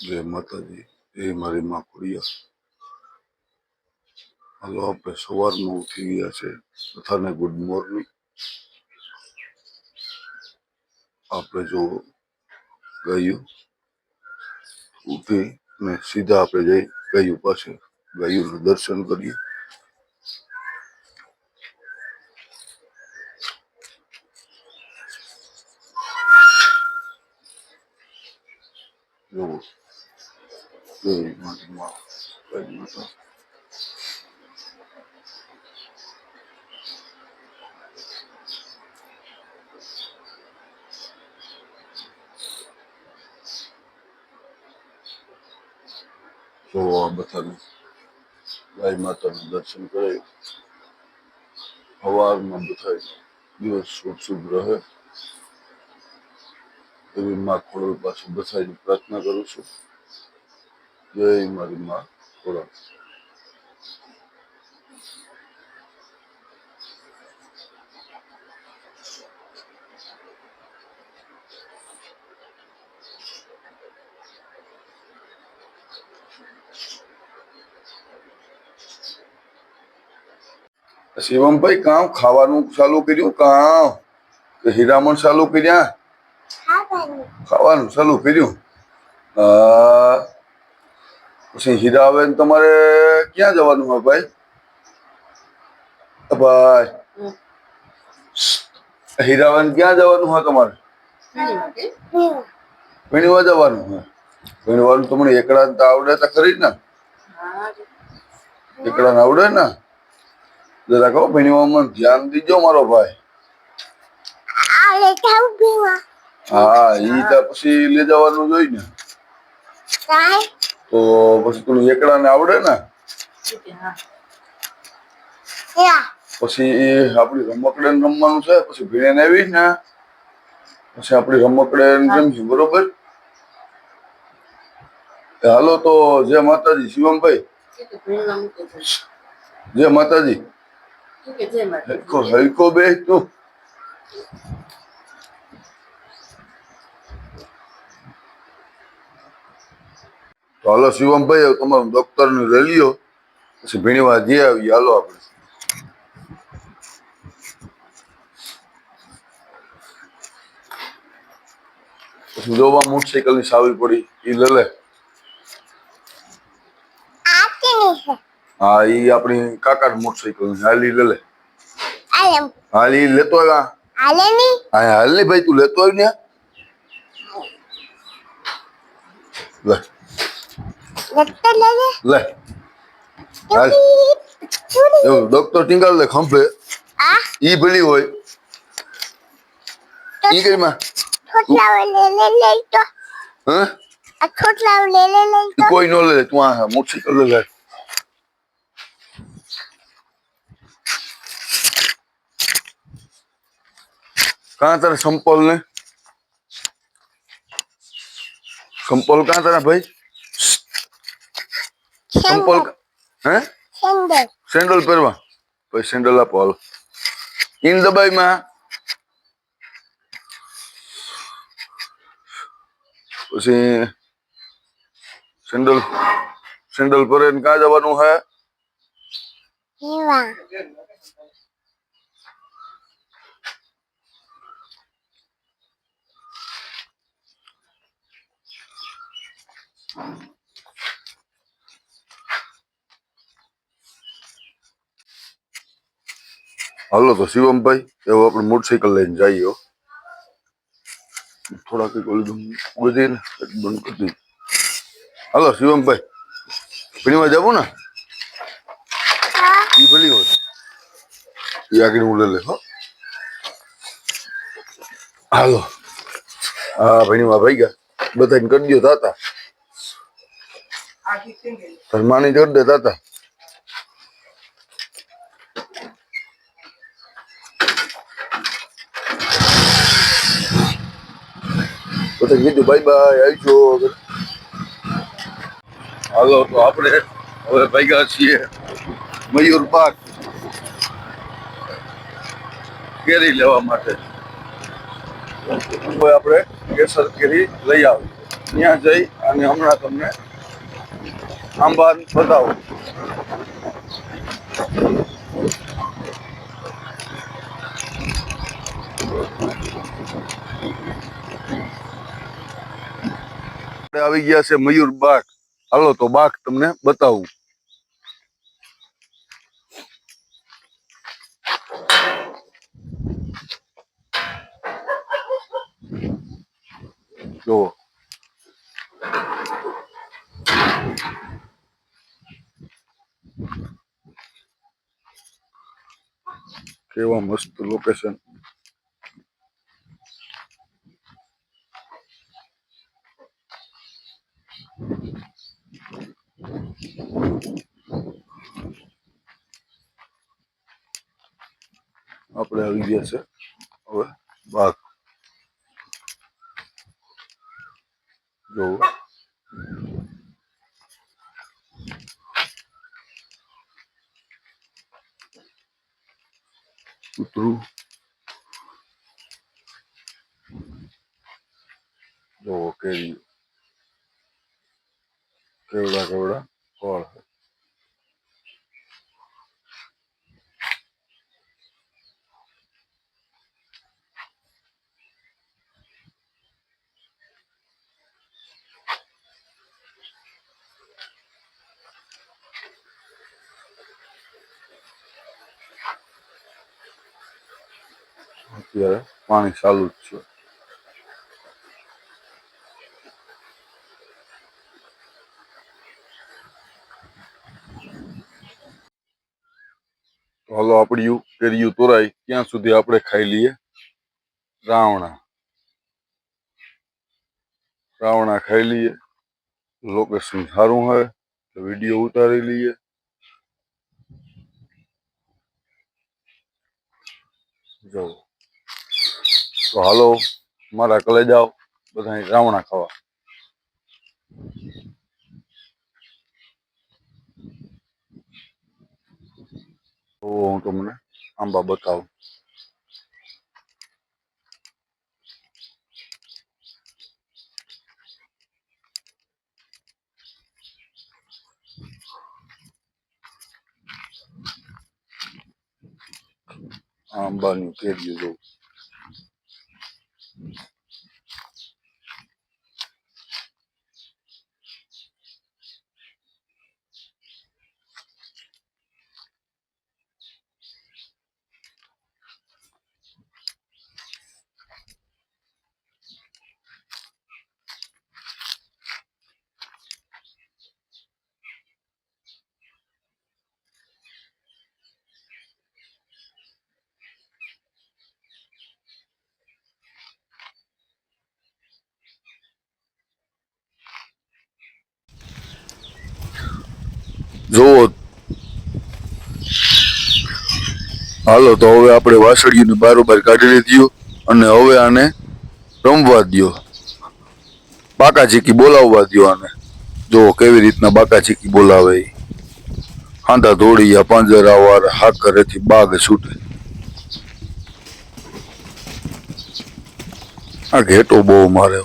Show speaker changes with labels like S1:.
S1: જય માતાજી. એ મારી માં ખોડિયા હાલો, આપણે સવારમાં ઉઠી ગયા છે. બધાને ગુડ મોર્નિંગ આપણે જો ગયું, ઉઠી ને સીધા આપણે જઈ ગયું પાસે ગયું દર્શન કરીએ. જુઓ. આ બધાને ગાય માતાનું દર્શન કરે સવારમાં બધા દિવસ શુભ શુભ રહે એવી માં ખોડલ પાસે બધાની પ્રાર્થના કરું છું મારી માં ખોડલ શિવમભાઈ કામ ખાવાનું ચાલુ કર્યું? કામ. હીરામણ ચાલુ કર્યા? ખાવાનું ચાલુ કર્યું? હા. પછી હીરાબેન તમારે ક્યાં જવાનું હોય ભાઈ? ભાઈ. હીરાબેન ક્યાં જવાનું હોય તમારે? વીણવા જવાનું હોય. વીણવાનું તમને એકડા તો આવડે તો ખરી ને. એકડા ને આવડે ને? જરા કહો વીણવામાં ધ્યાન દીજો મારો ભાઈ. હા, ઈ તો પછી લઈ જવાનું જોઈ ને. તો પછી પેલું એકડા ને આવડે ને? પછી આપણી આપડી રમકડે રમવાનું છે પછી ભીણે આવી ને પછી આપડી રમકડે રમશું બરોબર? હાલો તો જય માતાજી શિવમભાઈ. જય માતાજી. હલકો હલકો બે તું. તો હાલો શિવમભાઈ તમારું ડોક્ટરનું લઈ લ્યો પછી ભીણીવા જઈ આવી હાલો આપણે. પછી જોવા મોટરસાઇકલની સાવી પડી ઈ લે લે હા ઈ આપણી કાકા મોટરસાયકલ હાલી લે લે હાલ લેતો આવ્યા હા હાલની ભાઈ તું લેતો આવી ને લે. લે. ડોક્ટર ટિંગલ લે ખંભે. ઈ ભલી હોય. ઈ કરી માં? હા? તું. કોઈ નો લે તું આ મોટરસાઇકલ લે લે. કાં તારા સંપલ ને? સંપલ કાં તારા ભાઈ? સંપલ હે સેન્ડલ પહેરવા પછી સેન્ડલ આપો હાલો ઇન દબાઈ માં પછી સેન્ડલ સેન્ડલ પહેરે ને ક્યાં જવાનું હે હાલો તો શિવમભાઈ એવું આપણે મોટરસાઇકલ લઈને જઈએ થોડાક એક ઓલું બધી ને એક બંધ કરી દીધું હાલો શિવમભાઈ પીણીમાં જવું ને? એ ભલી હોય. એ આગળ હું લઈ લે હો. હાલો. હા ભણીમાં ભાઈ ગયા. બધાને કરી દો તાતા. તાર માની કરી દે તાતા. બધા કીધું, બાય આવજો. હાલો, તો આપણે હવે ભેગા છીએ મયુર પાક કેરી લેવા માટે. હવે આપણે કેસર કેરી લઈ આવી. ત્યાં જઈ અને હમણાં તમને આંબા બતાવું. આપણે આવી ગયા છે મયુર બાગ. હાલો તો બાગ તમને બતાવું. જુઓ. કેવા મસ્ત લોકેશન આપણે આવી ગયા છે હવે બાગ જોવો કૂતરું જોવો કેરી કેવડા કેવડા ફળ અત્યારે પાણી ચાલુ જ છે. હાલો આપણી કેરીયું તોરાય ત્યાં સુધી આપણે ખાઈ લઈએ? રાવણા. રાવણા ખાઈ લઈએ. લોકેશન સારું હોય તો વીડિયો ઉતારી લઈએ. જો. તો હાલો, મારા કલે જાઓ બધા રાવણા ખાવા. તો હું તમને આંબા બતાવું. આંબાની કેરીઓ જો Mm-hmm. જોવો હાલો, તો હવે આપણે વાસળીને બારોબાર કાઢી લીધી અને હવે આને રમવા દ્યો. બાકા ચીકી બોલાવવા દ્યો આને. જો કેવી રીતના બાકા ચીકી બોલાવે. હાંધા ધોળિયા પાંજરા વાર હાકરેથી બાગ છૂટે. આ ઘેટો બહુ મારે